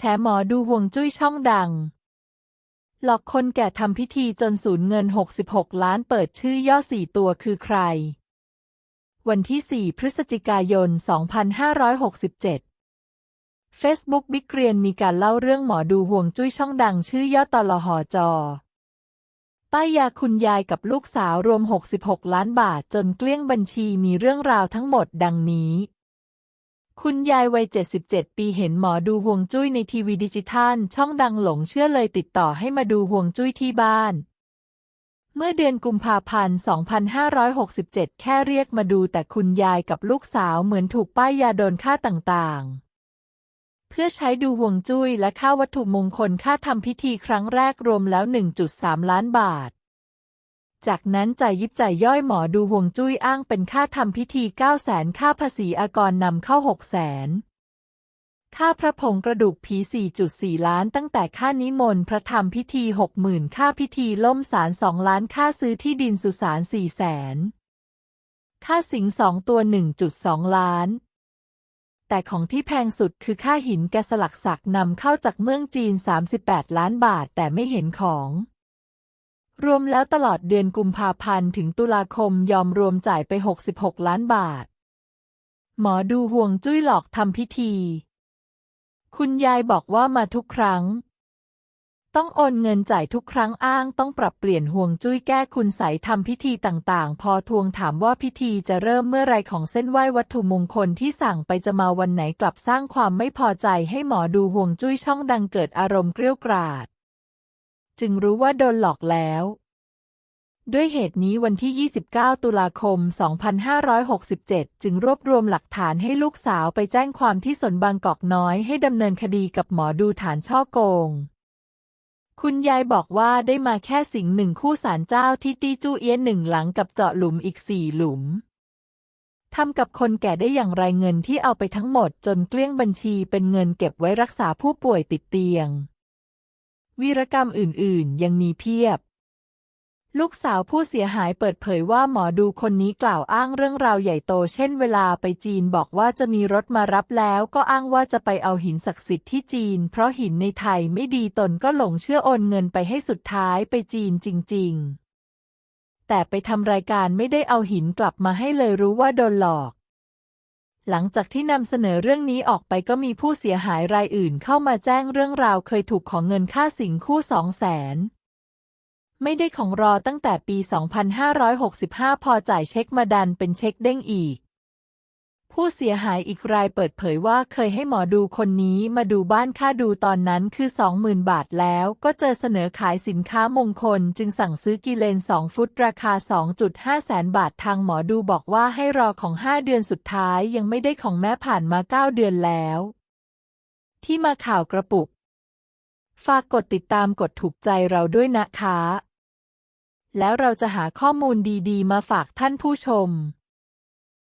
แชร์หมอดูห่วงจุ้ยช่องดัง หลอกคนแก่ทำพิธีจนสูญเงิน 66 ล้านเปิดชื่อย่อสี่ตัวคือใคร วันที่ 4 พฤศจิกายน 2567 Facebook บิ๊กเรียนมีการเล่าเรื่องหมอดูห่วงจุ้ยช่องดัง ชื่อย่อตลหอจอ ป้ายยาคุณยายกับลูกสาวรวม 66 ล้านบาทจนเกลี้ยงบัญชีมีเรื่องราวทั้งหมดดังนี้ คุณยายวัย 77 ปีเห็นหมอดูห่วงจุ้ยในทีวีดิจิทัล ช่องดังหลงเชื่อเลยติดต่อให้มาดูห่วงจุ้ยที่บ้าน เมื่อเดือนกุมภาพันธ์ 2567 แค่เรียกมาดูแต่คุณยายกับลูกสาวเหมือนถูกป้ายยาโดนค่าต่างๆ เพื่อใช้ดูห่วงจุ้ยและค่าวัตถุมงคลค่าทำพิธีครั้งแรกรวมแล้ว 1.3 ล้านบาท จากนั้นจ่ายยิบจ่ายย่อยหมอดูห่วงจุ้ยอ้างเป็นค่าทำพิธี9 0 0แสนค่าภาษีอากรนำเข้า6 0แสนค่าพระผงกระดูกผี 4.4 ล้าน ตั้งแต่ค่านิมนต์พระธรรมพิธี 60,000 ค่าพิธีล่มสาร 2 ล้านค่าซื้อที่ดินสุสาน4แสนค่าสิงสองตัว 1.2 ล้าน แต่ของที่แพงสุดคือค่าหินแกะสลักศักดิ์นำเข้าจากเมืองจีน 38 ล้านบาทแต่ไม่เห็นของ รวมแล้วตลอดเดือนกุมภาพันธ์ถึงตุลาคมยอมรวมจ่ายไป 66 ล้านบาท หมอดูห่วงจุ้ยหลอกทำพิธี คุณยายบอกว่ามาทุกครั้ง ต้องโอนเงินจ่ายทุกครั้งอ้างต้องปรับเปลี่ยนห่วงจุ้ยแก้คุณใสทำพิธีต่างๆ พอทวงถามว่าพิธีจะเริ่มเมื่อไรของเส้นไหว้วัตถุมงคลที่สั่งไปจะมาวันไหนกลับสร้างความไม่พอใจให้หมอดูห่วงจุ้ยช่องดังเกิดอารมณ์เกรี้ยวกราด จึงรู้ว่าโดนหลอกแล้ว ด้วยเหตุนี้วันที่ 29 ตุลาคม 2567 จึงรวบรวมหลักฐานให้ลูกสาวไปแจ้งความที่สนบางกอกน้อยให้ดำเนินคดีกับหมอดูฐานช่อโกง คุณยายบอกว่าได้มาแค่สิงหนึ่งคู่สารเจ้าที่ตี้จู้เอี้ยนหนึ่งหลังกับเจาะหลุมอีกสี่หลุมทำกับคนแก่ได้อย่างไรเงินที่เอาไปทั้งหมดจนเกลี้ยงบัญชีเป็นเงินเก็บไว้รักษาผู้ป่วยติดเตียง วีรกรรมอื่นๆ ยังมีเพียบ ลูกสาวผู้เสียหายเปิดเผยว่าหมอดูคนนี้กล่าวอ้างเรื่องราวใหญ่โต เช่นเวลาไปจีนบอกว่าจะมีรถมารับแล้วก็อ้างว่าจะไปเอาหินศักดิ์สิทธิ์ที่จีน เพราะหินในไทยไม่ดีตนก็หลงเชื่อโอนเงินไปให้สุดท้ายไปจีนจริง ๆ แต่ไปทำรายการไม่ได้เอาหินกลับมาให้เลยรู้ว่าโดนหลอก หลังจากที่นำเสนอเรื่องนี้ออกไปก็มีผู้เสียหายรายอื่นเข้ามาแจ้งเรื่องราวเคยถูกของเงินค่าสิงคู่สองแสนไม่ได้ของรอตั้งแต่ปี 2565 พอจ่ายเช็คมาดันเป็นเช็คเด้งอีก ผู้เสียหายอีกรายเปิดเผยว่าเคยให้หมอดูคนนี้มาดูบ้านค่าดูตอนนั้นคือ 20,000 บาทแล้ว ก็เจอเสนอขายสินค้ามงคล จึงสั่งซื้อกิเลน 2 ฟุตราคา 2.5 แสนบาททางหมอดูบอกว่าให้รอของ 5 เดือนสุดท้ายยังไม่ได้ของแม่ผ่านมา 9 เดือนแล้ว ที่มาข่าวกระปุก ฝากกดติดตามกดถูกใจเราด้วยนะคะ แล้วเราจะหาข้อมูลดีๆ มาฝากท่านผู้ชม